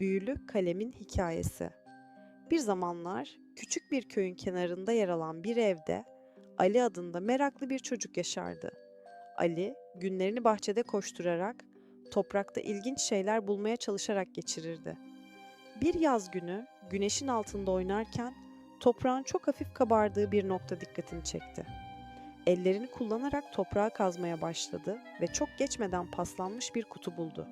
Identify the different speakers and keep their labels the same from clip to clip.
Speaker 1: Büyülü Kalemin Hikayesi Bir zamanlar küçük bir köyün kenarında yer alan bir evde Ali adında meraklı bir çocuk yaşardı. Ali günlerini bahçede koşturarak, toprakta ilginç şeyler bulmaya çalışarak geçirirdi. Bir yaz günü güneşin altında oynarken toprağın çok hafif kabardığı bir nokta dikkatini çekti. Ellerini kullanarak toprağı kazmaya başladı ve çok geçmeden paslanmış bir kutu buldu.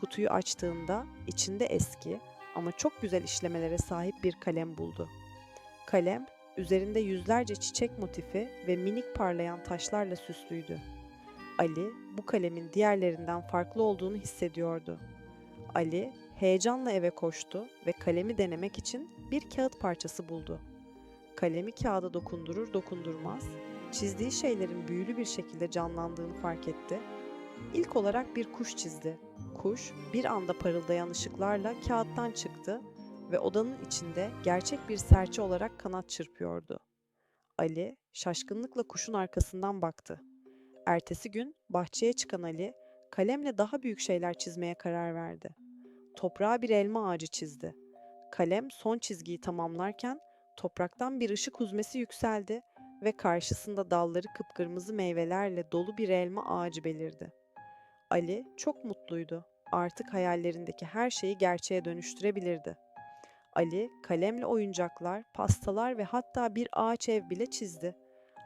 Speaker 1: Kutuyu açtığında içinde eski ama çok güzel işlemelere sahip bir kalem buldu. Kalem üzerinde yüzlerce çiçek motifi ve minik parlayan taşlarla süslüydü. Ali bu kalemin diğerlerinden farklı olduğunu hissediyordu. Ali heyecanla eve koştu ve kalemi denemek için bir kağıt parçası buldu. Kalemi kağıda dokundurur dokundurmaz çizdiği şeylerin büyülü bir şekilde canlandığını fark etti. İlk olarak bir kuş çizdi. Kuş bir anda parıldayan ışıklarla kağıttan çıktı ve odanın içinde gerçek bir serçe olarak kanat çırpıyordu. Ali şaşkınlıkla kuşun arkasından baktı. Ertesi gün bahçeye çıkan Ali kalemle daha büyük şeyler çizmeye karar verdi. Toprağa bir elma ağacı çizdi. Kalem son çizgiyi tamamlarken topraktan bir ışık huzmesi yükseldi ve karşısında dalları kıpkırmızı meyvelerle dolu bir elma ağacı belirdi. Ali çok mutluydu. Artık hayallerindeki her şeyi gerçeğe dönüştürebilirdi. Ali kalemle oyuncaklar, pastalar ve hatta bir ağaç ev bile çizdi.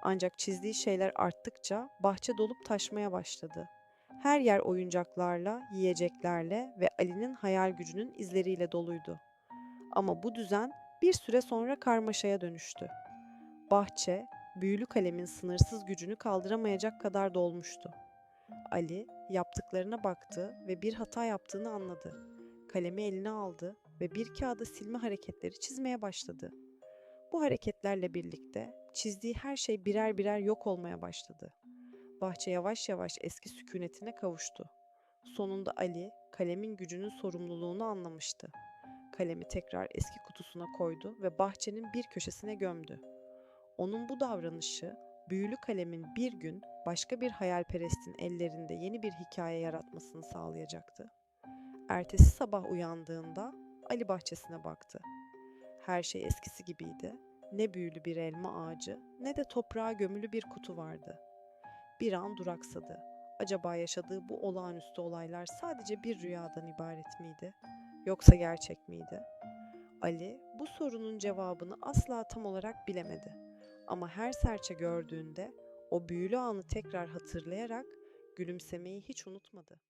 Speaker 1: Ancak çizdiği şeyler arttıkça bahçe dolup taşmaya başladı. Her yer oyuncaklarla, yiyeceklerle ve Ali'nin hayal gücünün izleriyle doluydu. Ama bu düzen bir süre sonra karmaşaya dönüştü. Bahçe, büyülü kalemin sınırsız gücünü kaldıramayacak kadar dolmuştu. Ali yaptıklarına baktı ve bir hata yaptığını anladı. Kalemi eline aldı ve bir kağıda silme hareketleri çizmeye başladı. Bu hareketlerle birlikte çizdiği her şey birer birer yok olmaya başladı. Bahçe yavaş yavaş eski sükunetine kavuştu. Sonunda Ali kalemin gücünün sorumluluğunu anlamıştı. Kalemi tekrar eski kutusuna koydu ve bahçenin bir köşesine gömdü. Onun bu davranışı büyülü kalemin bir gün başka bir hayalperestin ellerinde yeni bir hikaye yaratmasını sağlayacaktı. Ertesi sabah uyandığında Ali bahçesine baktı. Her şey eskisi gibiydi. Ne büyülü bir elma ağacı ne de toprağa gömülü bir kutu vardı. Bir an duraksadı. Acaba yaşadığı bu olağanüstü olaylar sadece bir rüyadan ibaret miydi? Yoksa gerçek miydi? Ali bu sorunun cevabını asla tam olarak bilemedi. Ama her serçe gördüğünde o büyülü anı tekrar hatırlayarak gülümsemeyi hiç unutmadı.